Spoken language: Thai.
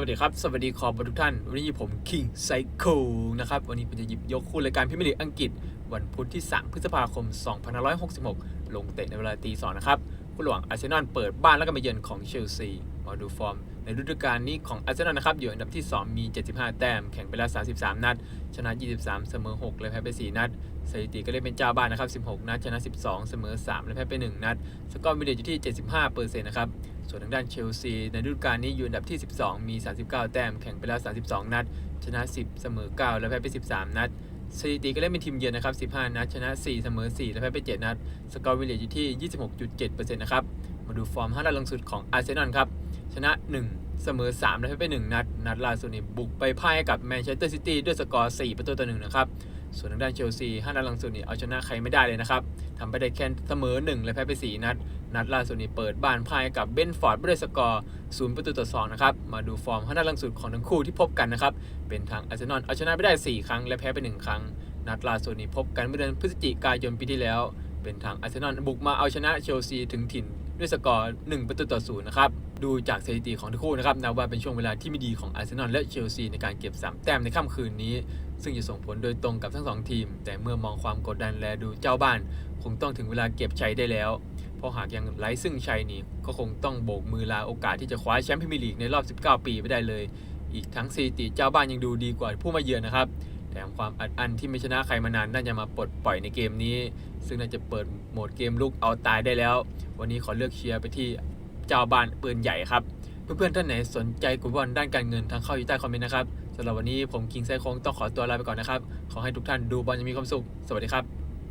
วัสดีครับ สวัสดีขอบทุกท่าน วันนี้ผมคิงไซโคนะครับ วันนี้ผมจะหยิบยกคู่รายการพิมยร์ลีกอังกฤษ วันพุธที่ 3 พฤษภาคม 2566 ลงเตะในเวลาตีสองนะครับคู่ระหว่างอาร์เซนอลเปิดบ้านแล้วก็มาเยือนของเชลซี มาดูฟอร์ม ในฤดูกาลนี้ของอาร์เซนอลนะครับ อยู่อันดับที่ 2 มี 75 แต้ม แข่งไปแล้ว 33 นัด ชนะ 23 เสมอ 6 และแพ้ไป 4 นัด สถิติก็เล่นเป็นเจ้าบ้านนะครับ 16 นัด ชนะ 12 เสมอ 3 และแพ้ไป 1 นัด สกอร์มีเดียอยู่ที่ 75เปอร์เซ็นต์นะครับ ส่วนทางด้านเชลซีในฤดูกาลนี้อยู่อันดับที่ 12 มี 39 แต้ม แข่งไปแล้ว 32 นัด ชนะ 10 เสมอ 9 และแพ้ไป 13 นัด สถิติก็เล่นเป็นทีมเยือนนะครับ 15 นัด ชนะ 4 เสมอ 4 และแพ้ไป 7 นัด สกอร์วิลเลจอยู่ที่ 26.7%นะครับ มาดูฟอร์ม5นัดลังสุดของอาร์เซนอลครับ ชนะ 1 เสมอ 3 และแพ้ไป 1 นัด นัดล่าสุดนี้บุกไปพ่ายกับแมนเชสเตอร์ซิตี้ด้วยสกอร์ 4 ประตูต่อ1นะครับ ส่วนทางด้านเชลซี5นัดหลังสุดนี่เอาชนะใครไม่ได้เลยนะครับทำไปได้แค่เสมอ1และแพ้ไป 4 นัด นัดล่าสุดนี้เปิดบ้านพ่ายกับเบนฟอร์ดด้วยสกอร์0ประตูต่อ2นะครับ มาดูฟอร์ม5นัดหลังสุดของทั้งคู่ที่พบกันนะครับ เป็นทางอาร์เซนอลเอาชนะไปได้ 4 ครั้งและแพ้ไป 1 ครั้ง นัดล่าสุดนี้พบกันเมื่อเดือนพฤศจิกายนปีที่แล้ว เป็นทางอาร์เซนอลบุกมาเอาชนะเชลซีถึงถิ่น ด้วยสกอร์ 1 ประตูต่อ0นะครับ ดูจากสถิติของทั้งคู่นะครับนับว่าเป็นช่วงเวลาที่ไม่ดีของอาร์เซนอลและเชลซีในการเก็บ 3 แต้มในค่ำคืนนี้ ซึ่งจะส่งผลโดยตรงกับทั้ง 2 ทีม แต่เมื่อมองความกดดันและดูเจ้าบ้าน คงต้องถึงเวลาเก็บชัยได้แล้ว เพราะหากยังไร้ซึ่งชัยนี้ก็คงต้องโบกมือลาโอกาสที่จะคว้าแชมป์พรีเมียร์ลีกในรอบ 19 ปีไม่ได้เลย อีกทั้งสถิติเจ้าบ้านยังดูดีกว่าผู้มาเยือนนะครับ แถมความอัดอั้นที่ไม่ชนะใครมานานน่าจะมาปลดปล่อยในเกมนี้ ซึ่งน่าจะเปิดโหมดเกมลุกเอาตายได้แล้ว วันนี้ขอเลือกเชียร์ไปที่เจ้าบ้านปืนใหญ่ครับ เพื่อนๆท่านไหนสนใจกลุ่มบอลด้านการเงินทางเข้าอยู่ใต้คอมเมนต์นะครับสำหรับวันนี้ผมคิงไซคงต้องขอตัวลาไปก่อนนะครับ ขอให้ทุกท่านดูบอลอยังมีความสุข สวัสดีครับ